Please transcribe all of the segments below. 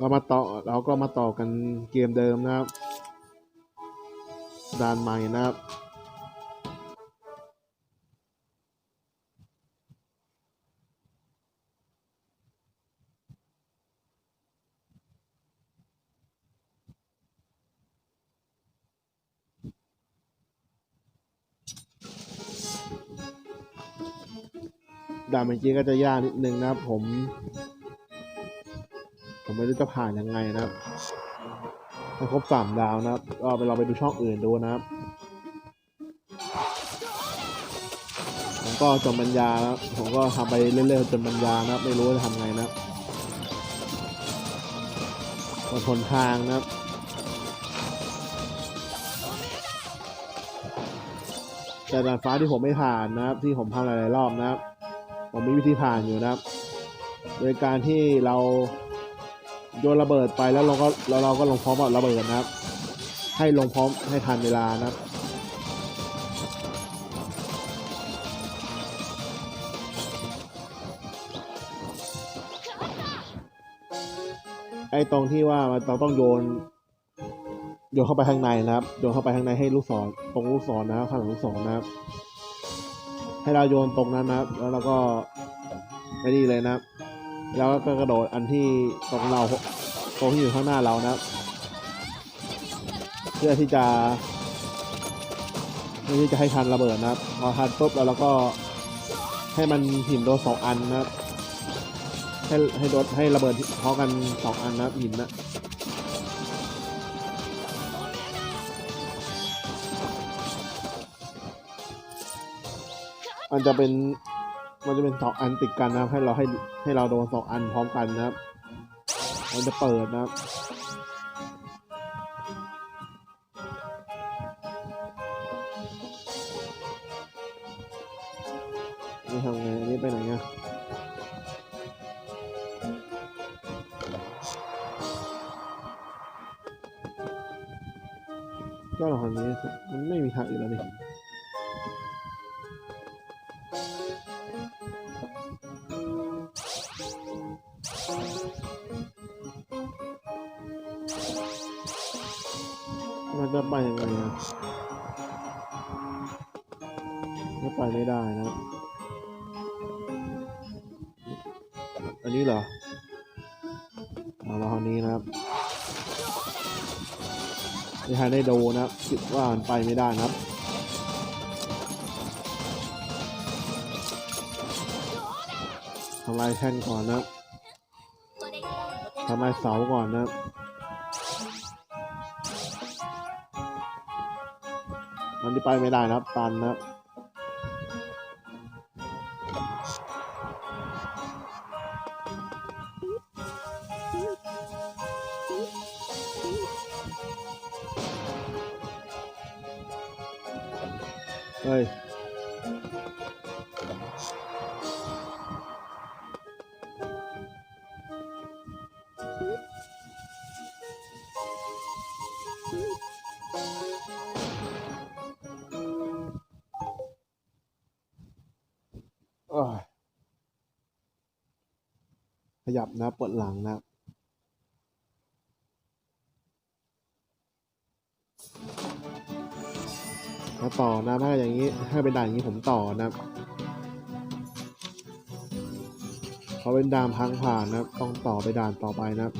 เรามาต่อเราก็มาต่อกันเกมเดิมนะครับด่านใหม่นะครับด่านเมื่อกี้ก็จะยากนิดนึงนะครับผมผม ไม่รู้จะผ่านยังไงนะครับให้ครบสามดาวนะครับก็ไปลองไปดูช่องอื่นดูนะครับผมก็จนบรรยาแล้วผมก็ทำไปเรื่อยๆจนบรรยานะไม่รู้จะทำไงนะครับนทนทางนะครับแต่ด่านฟ้าที่ผมไม่ผ่านนะครับ ที่ผมทำหลายๆรอบนะครับ ผมมีวิธีผ่านอยู่นะครับ โดยการที่เรา โยนระเบิดไปแล้วเราก็แล้วเราก็ลงพร้อมกับระเบิดนะครับ ให้ลงพร้อมให้ทันเวลานะครับไอ้ตรงที่ว่าเราต้องโยนโยนเข้าไปข้างในนะครับ โยนเข้าไปข้างในให้ลูกศรตรงลูกศรนะครับข้างหลังลูกศรนะครับ ให้เราโยนตรงนั้นนะครับ แล้วเราก็ไม่นี่เลยนะครับ แล้วก็กระโดดอันที่ตรงเราตรงที่อยู่ข้างหน้าเรานะเพื่อที่จะเพื่อที่จะให้ทันระเบิดนะครับพอทันปุ๊บแล้วเราก็ให้มันหินโดนสองอันนะครับให้ให้โดนให้ระเบิดพร้อมกันสองอันนะครับหินนะมันจะเป็น มันจะเป็นสองอันติดกันนะครับ ให้เราให้ให้เราโดนสองอันพร้อมกันนะครับ มันจะเปิดนะครับนี่ทำไงอันนี้ไปไหนอะก็เราทางนี้มันไม่มีทางอื่นแล้วนี่ นนี้เหรอเอาเราอันนี้นะครับไม่ทันได้ดูนะครับคิดว่ามันไปไม่ได้นะครับทำลายแท่นก่อนนะครับทำลายเสาก่อนนะครับมันที่ไปไม่ได้นะครับ ตันนะครับ ยับนะปวดหลังนะแล้วต่อนะถ้าอย่างนี้ถ้าเป็นด่านอย่างนี้ผมต่อนะพราะเป็นด่านพังผ่านนะต้องต่อไปด่านต่อไปนะ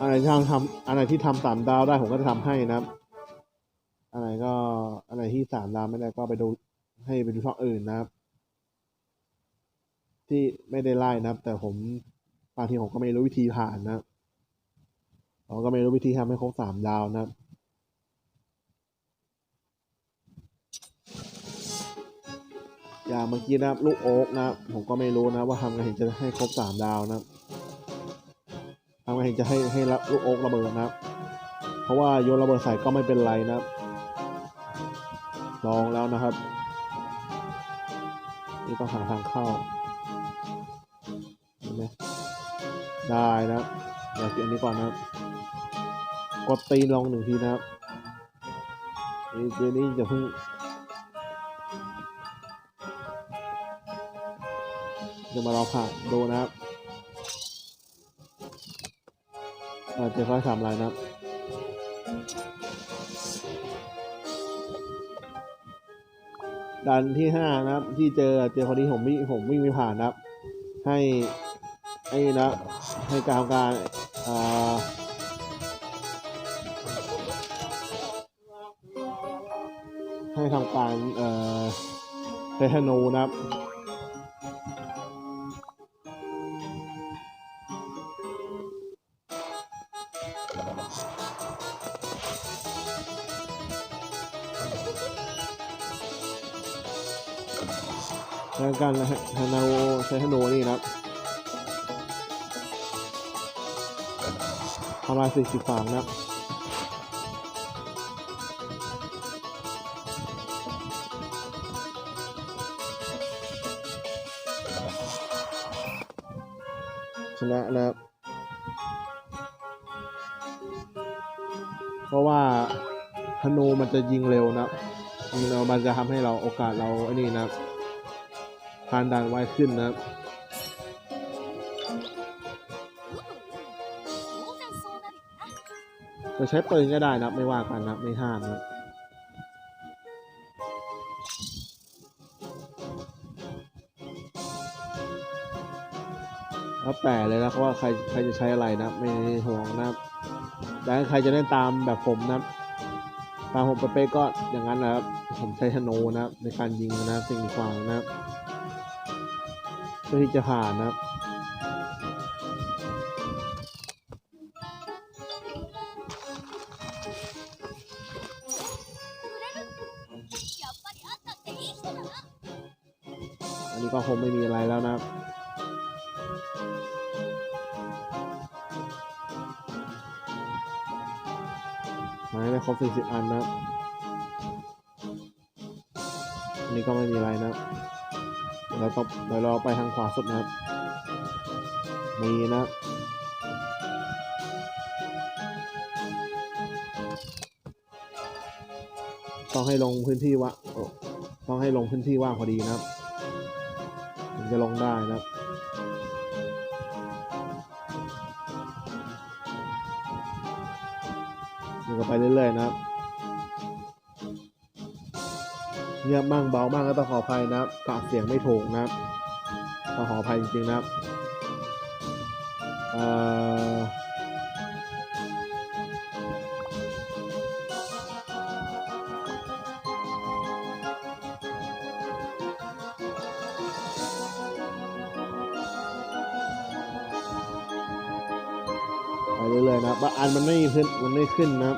อะไรที่ทำอะไรที่ทำสามดาวได้ผมก็จะทำให้นะอะไรก็อะไรที่สามดาวไม่ได้ก็ไปดูให้ไปดูช่องอื่นนะครับ ที่ไม่ได้ไล่นะครับแต่ผมบางทีผมก็ไม่รู้วิธีผ่านนะผมก็ไม่รู้วิธีทำให้ครบสามดาวนะอย่างเมื่อกี้นะลูกโอ๊กนะผมก็ไม่รู้นะว่าทำไงถึงจะให้ครบสามดาวนะทำไงถึงจะให้ให้ลูกโอ๊กระเบิดนะเพราะว่าโยนระเบิดใส่ก็ไม่เป็นไรนะลองแล้วนะครับ นี่ต้องหาทางเข้า ได้นะครับเดี๋ยวเก็บอันนี้ก่อนนะครับ กดตีนลองหนึ่งทีนะครับนี่เดี๋ยวนี้จะเพิ่งจะมาเราผ่านดูนะครับเราเจอเขาให้ทำอะไรนะครับดันที่ห้านะครับ ที่เจอเจอคนนี้ผมวิ่งผมวิ่งไม่ผ่านนะครับ ให้ไอ้นะ ให้การการให้ทำการเอ่อใช้ธนูนะครับแล้วการธนูใช้ธนูนี่นะครับ ทำลายสิ่งสิบฝังนะครับชนะนะครับ เพราะว่าธนูมันจะยิงเร็วนะมันจะทำให้เราโอกาสเราไอ้นี่นะครับผ่านด่านไวขึ้นนะครับ จะใช้ปืนก็ได้นะไม่ว่ากันนะไม่ห้ามนะแล้วแต่เลยนะครับว่าใครใครจะใช้อะไรนะไม่ห่วงนะแต่ใครจะเล่นตามแบบผมนะตามผมเป๊ะก็อย่างนั้นนะครับ ผมใช้ธนูนะในการยิงนะสิ่งขวางนะเพื่อที่จะผ่านนะ อันนี้ก็คงไม่มีอะไรแล้วนะครับมาให้ได้ครบสี่สิบอันนะอันนี้ก็ไม่มีอะไรนะเราต้องเดี๋ยวเราไปทางขวาสุดนะครับมีนะ ต้องให้ลงพื้นที่ว่างต้องให้ลงพื้นที่ว่างพอดีนะครับถึงจะลงได้นะครับนี่ก็ไปเรื่อยๆนะครับเงียบมั่งเบามั่งก็ต้องขออภัยนะครับกเสียงไม่ถูกนะครับต้องขออภัยจริงๆนะครับ เรื่อยนะบางอันมันไม่ขึ้นมันไม่ขึ้นนะ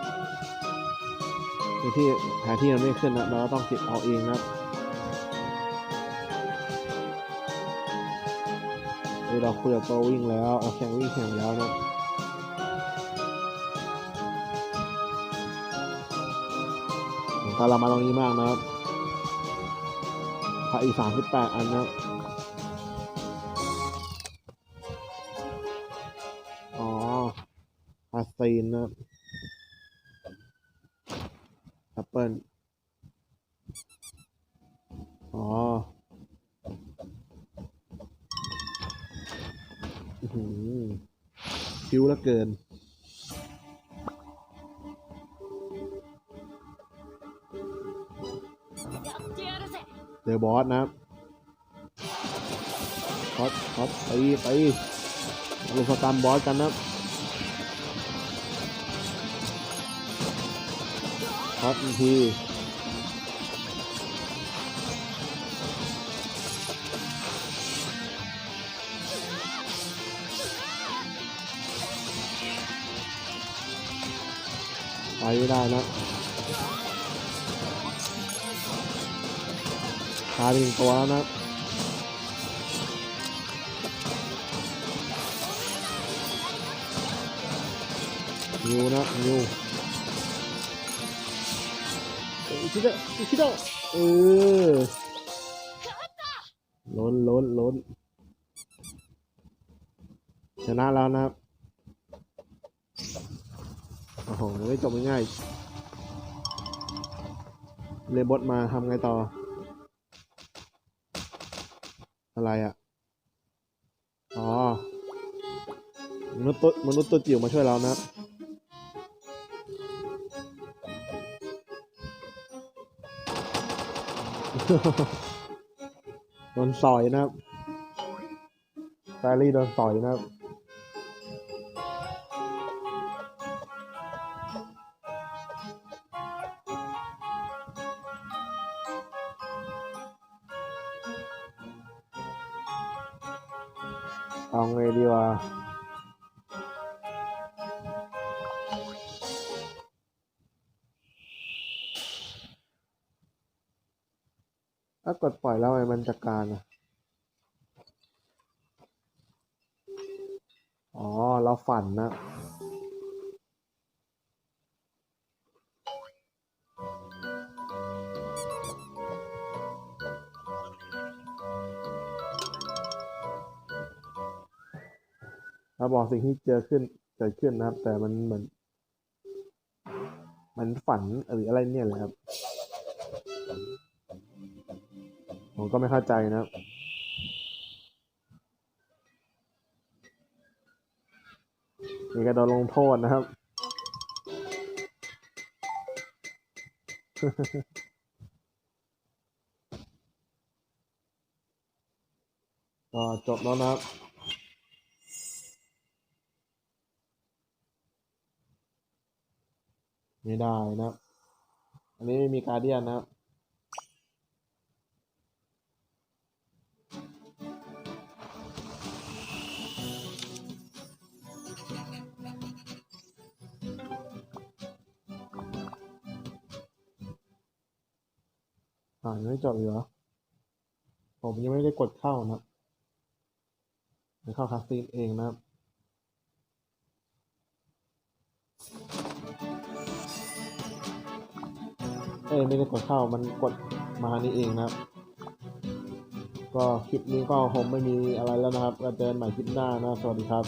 ในที่แผนที่มันไม่ขึ้นนะเราก็ต้องเก็บเอาเองนะเออเราคุยกับโตวิ่งแล้วเราแข่งวิ่งแข่งแล้วนะผมก็เรามาตรงนี้มากนะครับพระอีสามสิบแปดอันนะครับาสตีนนะครับแอปเปิ้ลอ๋อคิ้วละเกิน เดี๋ยวบอสนะครับบอสบอสไปไปลงสการ์บอสกันนะครับ บอสอีกทีไปไม่ได้นะตายไปหนึ่งตัวแล้วนะนิวนะนิวเอ้ยชิดะชิดะเออล้นล้นล้นชนะแล้วนะครับโอ้โหไม่จบง่ายๆเลบอสมาทำไงต่อ อะไรอะ อ๋อนมนุษย์ตัวมนุษย์ตัวจิ๋วมาช่วยเรานะครับ โดนสอยนะครับแฟรี่โดนสอยนะครับเอาไงดีวะากดปล่อยแล้วไอ้มันจัดการอะอ๋อ เราฝันนะ เราบอกสิ่งที่เจอขึ้นเกิดขึ้นนะครับ แต่มันเหมือนมันฝันหรืออะไรเนี่ยแหละครับ ผมก็ไม่เข้าใจนะครับมีกระโดนลงโทษนะครับ ก็จบแล้วนะครับไม่ได้นะ อันนี้ไม่มีการเดียนนะครับ อ่ายังไม่จบอีกเหรอผมยังไม่ได้กดเข้านะครับมันเข้าคาสซีนเองนะครับเอ้ยไม่ได้กดเข้ามันกดมานี่เองนะครับ ก็คลิปนี้ก็คงไม่มีอะไรแล้วนะครับเราเจอกันใหม่คลิปหน้านะ สวัสดีครับ